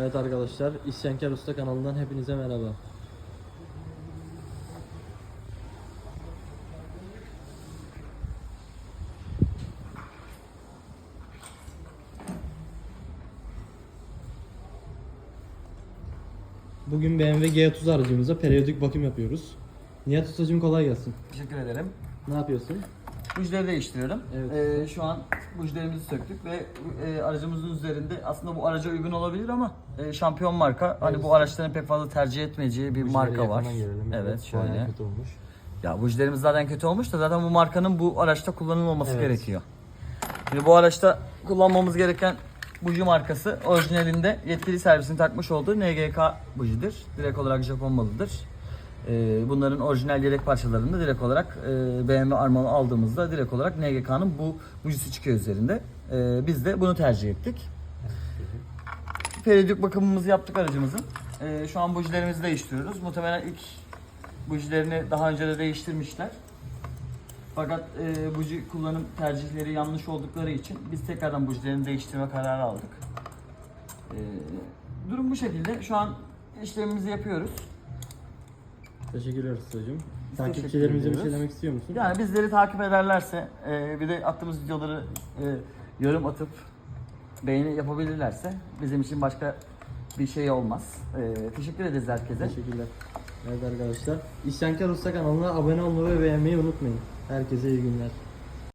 Evet arkadaşlar, İsyankar Usta kanalından hepinize merhaba. Bugün BMW G30 aracımıza periyodik bakım yapıyoruz. Nihat Ustacığım kolay gelsin. Teşekkür ederim. Ne yapıyorsun? Bujileri değiştiriyorum. Evet. Ee, şu an bujilerimizi söktük ve e, aracımızın üzerinde aslında bu araca uygun olabilir ama e, şampiyon marka. Hani bu araçların pek fazla tercih etmeyeceği bir marka var. Evet şöyle. kötü olmuş. Ya bujilerimiz zaten kötü olmuş da zaten bu markanın bu araçta kullanılmaması Evet. gerekiyor. Şimdi bu araçta kullanmamız gereken buji markası orijinalinde yetkili servisin takmış olduğu NGK bujidir. Direkt olarak Japon malıdır. Ee, bunların orijinal yedek parçalarını da direkt olarak e, BMW armalı aldığımızda direkt olarak NGK'nın bu bujisi çıkıyor üzerinde. Ee, biz de bunu tercih ettik. Periyodik bakımımızı yaptık aracımızın. Ee, şu an bujilerimizi değiştiriyoruz. Muhtemelen ilk bujilerini daha önce de değiştirmişler. Fakat e, buji kullanım tercihleri yanlış oldukları için biz tekrardan bujilerini değiştirme kararı aldık. Durum bu şekilde. Şu an işlemimizi yapıyoruz. Teşekkürler Ustacığım. Takipçilerimize bir şey demek istiyor musun? Yani bizleri takip ederlerse, e, bir de attığımız videoları e, yorum atıp beğeni yapabilirlerse bizim için başka bir şey olmaz. E, teşekkür ederiz herkese. Teşekkürler. Evet arkadaşlar. İsyankar Usta kanalına abone olmayı ve beğenmeyi unutmayın. Herkese iyi günler.